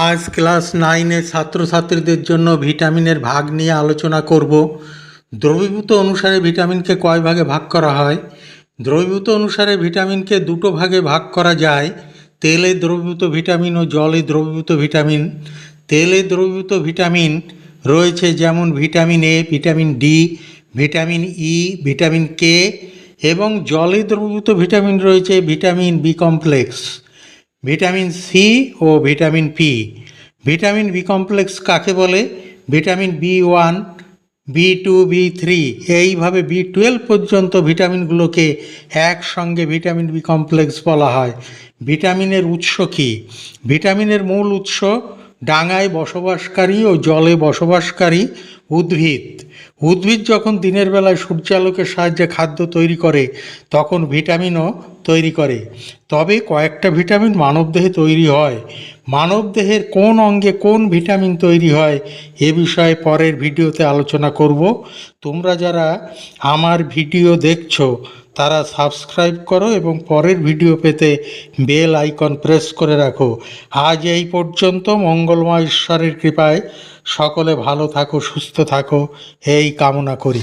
আজ ক্লাস নাইনের ছাত্রছাত্রীদের জন্য ভিটামিনের ভাগ নিয়ে আলোচনা করব। দ্রবীভূত অনুসারে ভিটামিনকে কয় ভাগে ভাগ করা হয়? দ্রবীভূত অনুসারে ভিটামিনকে দুটো ভাগে ভাগ করা যায়। তেলে দ্রবীভূত ভিটামিন ও জলে দ্রবীভূত ভিটামিন। তেলে দ্রবীভূত ভিটামিন রয়েছে যেমন vitamin A, vitamin D, vitamin E, vitamin K এবং জলে দ্রবীভূত ভিটামিন রয়েছে vitamin B complex. Vitamin C ও vitamin P vitamin B complex কাকে বলে? Vitamin B one B two B three এইভাবে বি টুয়েলভ পর্যন্ত ভিটামিনগুলোকে একসঙ্গে ভিটামিন বি কমপ্লেক্স বলা হয়। ভিটামিনের উৎস কী? ভিটামিনের মূল উৎস ডাঙায় বসবাসকারী ও জলে বসবাসকারী উদ্ভিদ। উদ্ভিদ যখন দিনের বেলায় সূর্যালোকের সাহায্যে খাদ্য তৈরি করে, তখন ভিটামিনও তৈরি করে। তবে কয়েকটা ভিটামিন মানবদেহে তৈরি হয়। মানবদেহের কোন অঙ্গে কোন ভিটামিন তৈরি হয়, এ বিষয়ে পরের ভিডিওতে আলোচনা করব। তোমরা যারা আমার ভিডিও দেখছ, তারা সাবস্ক্রাইব করো এবং পরের ভিডিও পেতে বেল আইকন প্রেস করে রাখো। আজ এই পর্যন্ত মঙ্গলময় ঈশ্বরের কৃপায় সকলে ভালো থাকো, সুস্থ থাকো এই কামনা করি।